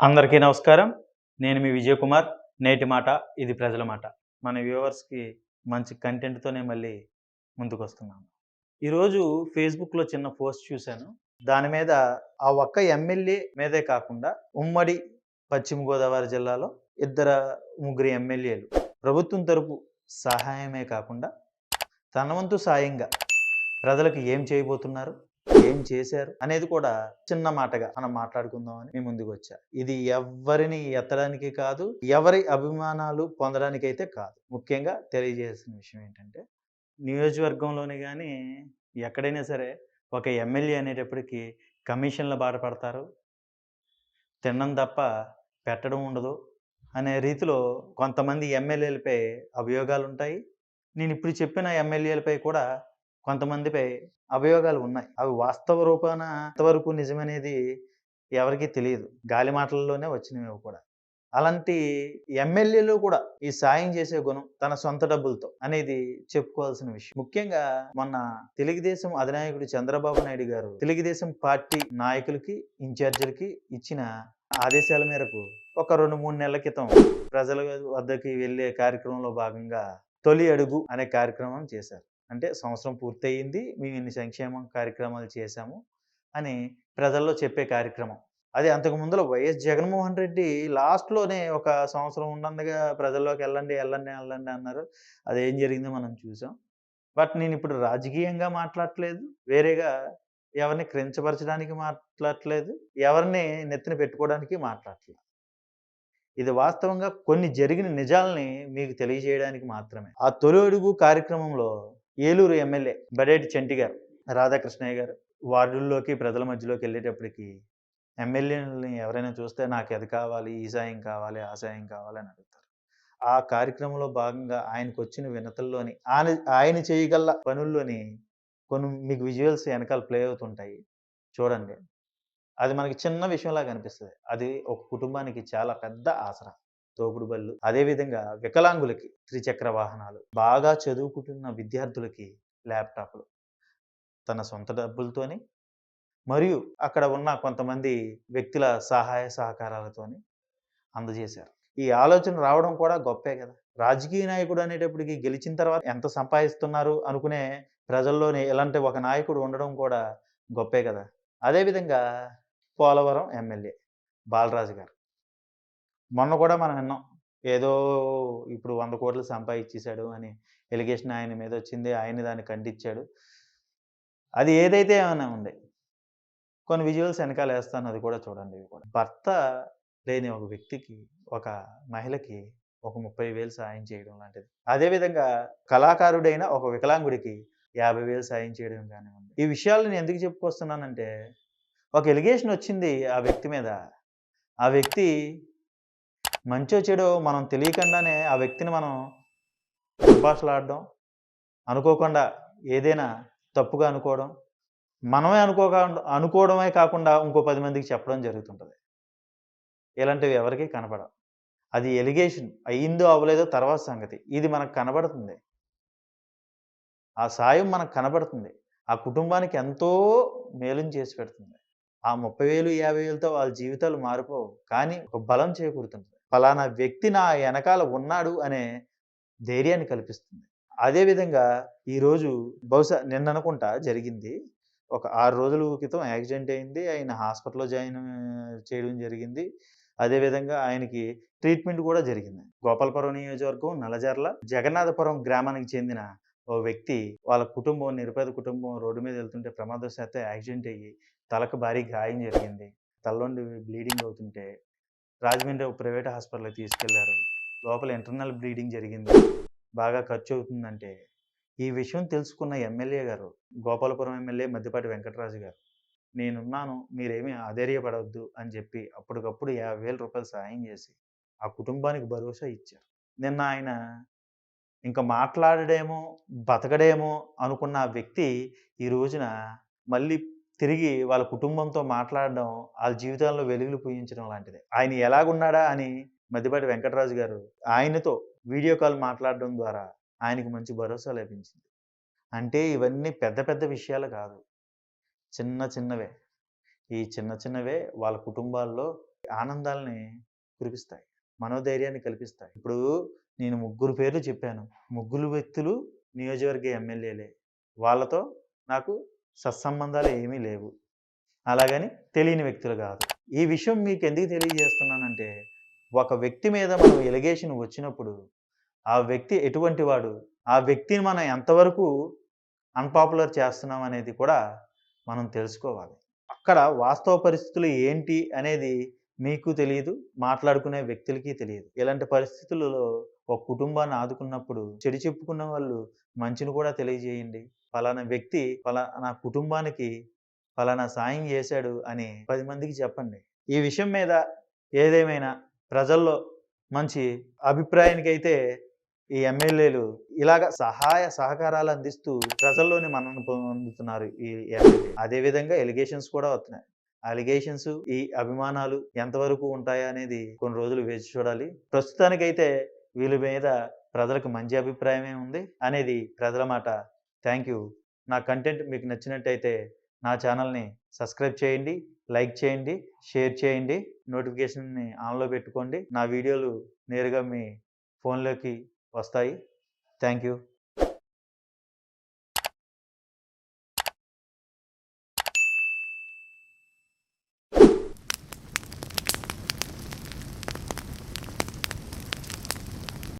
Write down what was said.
అందరికీ నమస్కారం. నేను మీ విజయ్ కుమార్. నేటి మాట ఇది ప్రజల మాట. మన వ్యూవర్స్కి మంచి కంటెంట్తోనే మళ్ళీ ముందుకు వస్తున్నాను ఈరోజు ఫేస్బుక్లో చిన్న పోస్ట్ చూశాను. దాని మీద ఆ ఒక్క ఎమ్మెల్యే మీదే కాకుండా ఉమ్మడి పశ్చిమ గోదావరి జిల్లాలో ఇద్దరు ముగ్గురు ఎమ్మెల్యేలు ప్రభుత్వం తరపు సహాయమే కాకుండా తన వంతు సాయంగా ప్రజలకు ఏం చేయబోతున్నారు? ఏం చేశారు అనేది కూడా చిన్న మాటగా మనం మాట్లాడుకుందామని మీ ముందుకు వచ్చా. ఇది ఎవరిని ఎత్తడానికి కాదు ఎవరి అభిమానాలు పొందడానికి అయితే కాదు. ముఖ్యంగా తెలియజేసిన విషయం ఏంటంటే నియోజకవర్గంలోనే కానీ ఎక్కడైనా సరే ఒక ఎమ్మెల్యే అనేటప్పటికీ కమిషన్ల బాధపడతారు తినడం తప్ప పెట్టడం ఉండదు అనే రీతిలో కొంతమంది ఎమ్మెల్యేలపై అభియోగాలు ఉంటాయి నేను ఇప్పుడు చెప్పిన ఎమ్మెల్యేలపై కూడా కొంతమందిపై అభియోగాలు ఉన్నాయి. అవి వాస్తవ రూపాన ఎంతవరకు నిజమనేది ఎవరికీ తెలియదు. గాలి మాటల్లోనే వచ్చినవి కూడా. అలాంటి ఎమ్మెల్యేలు కూడా ఈ సాయం చేసే గుణం తన సొంత డబ్బులతో అనేది చెప్పుకోవాల్సిన విషయం. ముఖ్యంగా మొన్న తెలుగుదేశం అధినాయకుడు చంద్రబాబు నాయుడు గారు తెలుగుదేశం పార్టీ నాయకులకి ఇన్ఛార్జీలకి ఇచ్చిన ఆదేశాల మేరకు ఒక రెండు మూడు నెలల క్రితం ప్రజల వద్దకి వెళ్ళే కార్యక్రమంలో భాగంగా తొలి అడుగు అనే కార్యక్రమం చేశారు. అంటే సంవత్సరం పూర్తయింది మేము ఇన్ని సంక్షేమ కార్యక్రమాలు చేశాము అని ప్రజల్లో చెప్పే కార్యక్రమం. అది అంతకు ముందులో వైఎస్ జగన్మోహన్ రెడ్డి లాస్ట్లోనే ఒక సంవత్సరం ఉన్నందుగా ప్రజల్లోకి వెళ్ళండి వెళ్ళండి వెళ్ళండి అన్నారు. అది ఏం జరిగిందో మనం చూసాం. బట్ నేను ఇప్పుడు రాజకీయంగా మాట్లాడట్లేదు వేరేగా ఎవరిని క్రించపరచడానికి మాట్లాడట్లేదు ఎవరిని నెత్తిన పెట్టుకోవడానికి మాట్లాడట్లేదు. ఇది వాస్తవంగా కొన్ని జరిగిన నిజాలని మీకు తెలియజేయడానికి మాత్రమే. ఆ తొలి అడుగు కార్యక్రమంలో ఏలూరు ఎమ్మెల్యే బడేటి చంటి గారు రాధాకృష్ణయ్య గారు వార్డుల్లోకి ప్రజల మధ్యలోకి వెళ్ళేటప్పటికి ఎమ్మెల్యేని ఎవరైనా చూస్తే నాకు అది కావాలి ఈ సాయం కావాలి ఆ సాయం కావాలి అని అడుగుతారు. ఆ కార్యక్రమంలో భాగంగా ఆయనకు వచ్చిన వినతల్లోని ఆయన ఆయన చేయగల పనుల్లోని కొన్ని మీకు విజువల్స్ వెనకాల ప్లే అవుతుంటాయి చూడండి. అది మనకి చిన్న విషయంలా కనిపిస్తుంది అది ఒక కుటుంబానికి చాలా పెద్ద ఆసరా. తోపుడు బళ్ళు. అదేవిధంగా వికలాంగులకి త్రిచక్ర వాహనాలు. బాగా చదువుకుంటున్న విద్యార్థులకి ల్యాప్టాప్లు. తన సొంత డబ్బులతోని మరియు అక్కడ ఉన్న కొంతమంది వ్యక్తుల సహాయ సహకారాలతోని అందజేశారు. ఈ ఆలోచన రావడం కూడా గొప్పే కదా! రాజకీయ నాయకుడు అనేటప్పటికి గెలిచిన తర్వాత ఎంత సంపాదిస్తున్నారు అనుకునే ప్రజల్లోనే ఇలాంటి ఒక నాయకుడు ఉండడం కూడా గొప్పే కదా! అదేవిధంగా పోలవరం ఎమ్మెల్యే బాలరాజు గారు. మొన్న కూడా మనం విన్నాం. ఏదో ఇప్పుడు వంద కోట్లు సంపాదించేశాడు అని ఎలిగేషన్ ఆయన మీద వచ్చింది. ఆయన దాన్ని ఖండించాడు. అది ఏదైతే ఏమైనా ఉంది కొన్ని విజువల్స్ వెనకాల వేస్తాను. అది కూడా చూడండి. ఇవి కూడా. భర్త లేని ఒక వ్యక్తికి ఒక మహిళకి ఒక ముప్పై వేలు సాయం చేయడం లాంటిది. అదేవిధంగా కళాకారుడైన ఒక వికలాంగుడికి యాభై వేలు సాయం చేయడం కానివ్వండి. ఈ విషయాలు నేను ఎందుకు చెప్పుకొస్తున్నానంటే ఒక ఎలిగేషన్ వచ్చింది ఆ వ్యక్తి మీద. ఆ వ్యక్తి మంచో చెడో మనం తెలియకుండానే ఆ వ్యక్తిని మనం దుర్భాషలాడడం అనుకోకుండా ఏదైనా తప్పుగా అనుకోవడం మనమే అనుకోక అనుకోవడమే కాకుండా ఇంకో పది మందికి చెప్పడం జరుగుతుంటుంది. ఇలాంటివి ఎవరికీ కనపడవు. అది ఎలిగేషన్ అయ్యిందో అవ్వలేదో తర్వాత సంగతి. ఇది మనకు కనబడుతుంది. ఆ సాయం మనకు కనబడుతుంది. ఆ కుటుంబానికి ఎంతో మేలుని చేసి పెడుతుంది. ఆ ముప్పై వేలు యాభై వేలతో వాళ్ళ జీవితాలు మారిపోవు. కానీ ఒక బలం చేకూరుతుంది ఫలానా వ్యక్తి నా వెనకాల ఉన్నాడు అనే ధైర్యాన్ని కల్పిస్తుంది. అదేవిధంగా ఈరోజు బహుశా నిన్న అనుకుంటా జరిగింది. ఒక ఆరు రోజుల క్రితం యాక్సిడెంట్ అయింది. ఆయన హాస్పిటల్లో జాయిన్ చేయడం జరిగింది. అదేవిధంగా ఆయనకి ట్రీట్మెంట్ కూడా జరిగింది. గోపాలపురం నియోజకవర్గం నలజర్ల జగన్నాథపురం గ్రామానికి చెందిన ఓ వ్యక్తి వాళ్ళ కుటుంబం నిరుపేద కుటుంబం రోడ్డు మీద వెళ్తుంటే ప్రమాదవశాత్తు యాక్సిడెంట్ అయ్యి తలకు భారీ గాయం జరిగింది. తలలోండి బ్లీడింగ్ అవుతుంటే రాజమండ్రి ప్రైవేట్ హాస్పిటల్కి తీసుకెళ్ళారు. లోపల ఇంటర్నల్ బ్లీడింగ్ జరిగింది. బాగా ఖర్చు అవుతుందంటే ఈ విషయం తెలుసుకున్న ఎమ్మెల్యే గారు గోపాలపురం ఎమ్మెల్యే మద్దిపాటి వెంకటరాజు గారు నేనున్నాను మీరేమీ ఆధైర్యపడవద్దు అని చెప్పి అప్పటికప్పుడు యాభై వేల రూపాయలు సాయం చేసి ఆ కుటుంబానికి భరోసా ఇచ్చారు. నిన్న ఆయన ఇంకా మాట్లాడడేమో బతకడేమో అనుకున్న ఆ వ్యక్తి ఈ రోజున మళ్ళీ తిరిగి వాళ్ళ కుటుంబంతో మాట్లాడడం వాళ్ళ జీవితంలో వెలుగులు పూయించడం లాంటిది. ఆయన ఎలాగున్నాడా అని మధ్యపాటి వెంకటరాజు గారు ఆయనతో వీడియో కాల్ మాట్లాడడం ద్వారా ఆయనకు మంచి భరోసా లభించింది. అంటే ఇవన్నీ పెద్ద పెద్ద విషయాలు కాదు. చిన్న చిన్నవే. ఈ చిన్న చిన్నవే వాళ్ళ కుటుంబాల్లో ఆనందాలని కురిపిస్తాయి. మనోధైర్యాన్ని కల్పిస్తాయి. ఇప్పుడు నేను ముగ్గురు పేర్లు చెప్పాను. ముగ్గురు వ్యక్తులు నియోజకవర్గ ఎమ్మెల్యేలే. వాళ్ళతో నాకు సత్సంబంధాలు ఏమీ లేవు. అలాగని తెలియని వ్యక్తులు కాదు. ఈ విషయం మీకు ఎందుకు తెలియజేస్తున్నానంటే ఒక వ్యక్తి మీద మనం ఎలిగేషన్ వచ్చినప్పుడు ఆ వ్యక్తి ఎటువంటి వాడు ఆ వ్యక్తిని మనం ఎంతవరకు అన్పాపులర్ చేస్తున్నాం అనేది కూడా మనం తెలుసుకోవాలి. అక్కడ వాస్తవ పరిస్థితులు ఏంటి అనేది మీకు తెలియదు మాట్లాడుకునే వ్యక్తులకి తెలియదు ఇలాంటి పరిస్థితులలో ఒక కుటుంబాన్ని ఆదుకున్నప్పుడు చెడు చెప్పుకున్న వాళ్ళు మంచిని కూడా తెలియజేయండి. ఫలానా వ్యక్తి ఫలానా కుటుంబానికి ఫలానా సాయం చేశాడు అని పది మందికి చెప్పండి. ఈ విషయం మీద ఏదేమైనా ప్రజల్లో మంచి అభిప్రాయానికి అయితే ఈ ఎమ్మెల్యేలు ఇలాగ సహాయ సహకారాలు అందిస్తూ ప్రజల్లోని మన్నన పొందుతున్నారు ఈ ఎమ్మెల్యే. అదేవిధంగా ఎలిగేషన్స్ కూడా వస్తున్నాయి. అలిగేషన్స్ ఈ అభిమానాలు ఎంతవరకు ఉంటాయా అనేది కొన్ని రోజులు వేచి చూడాలి. ప్రస్తుతానికైతే వీళ్ళ మీద ప్రజలకు మంచి అభిప్రాయమే ఉంది అనేది ప్రజల మాట థ్యాంక్ యూ. నా కంటెంట్ మీకు నచ్చినట్టయితే నా ఛానల్ని సబ్స్క్రైబ్ చేయండి లైక్ చేయండి షేర్ చేయండి నోటిఫికేషన్ని ఆన్లో పెట్టుకోండి. నా వీడియోలు నేరుగా మీ ఫోన్లోకి వస్తాయి. Thank you.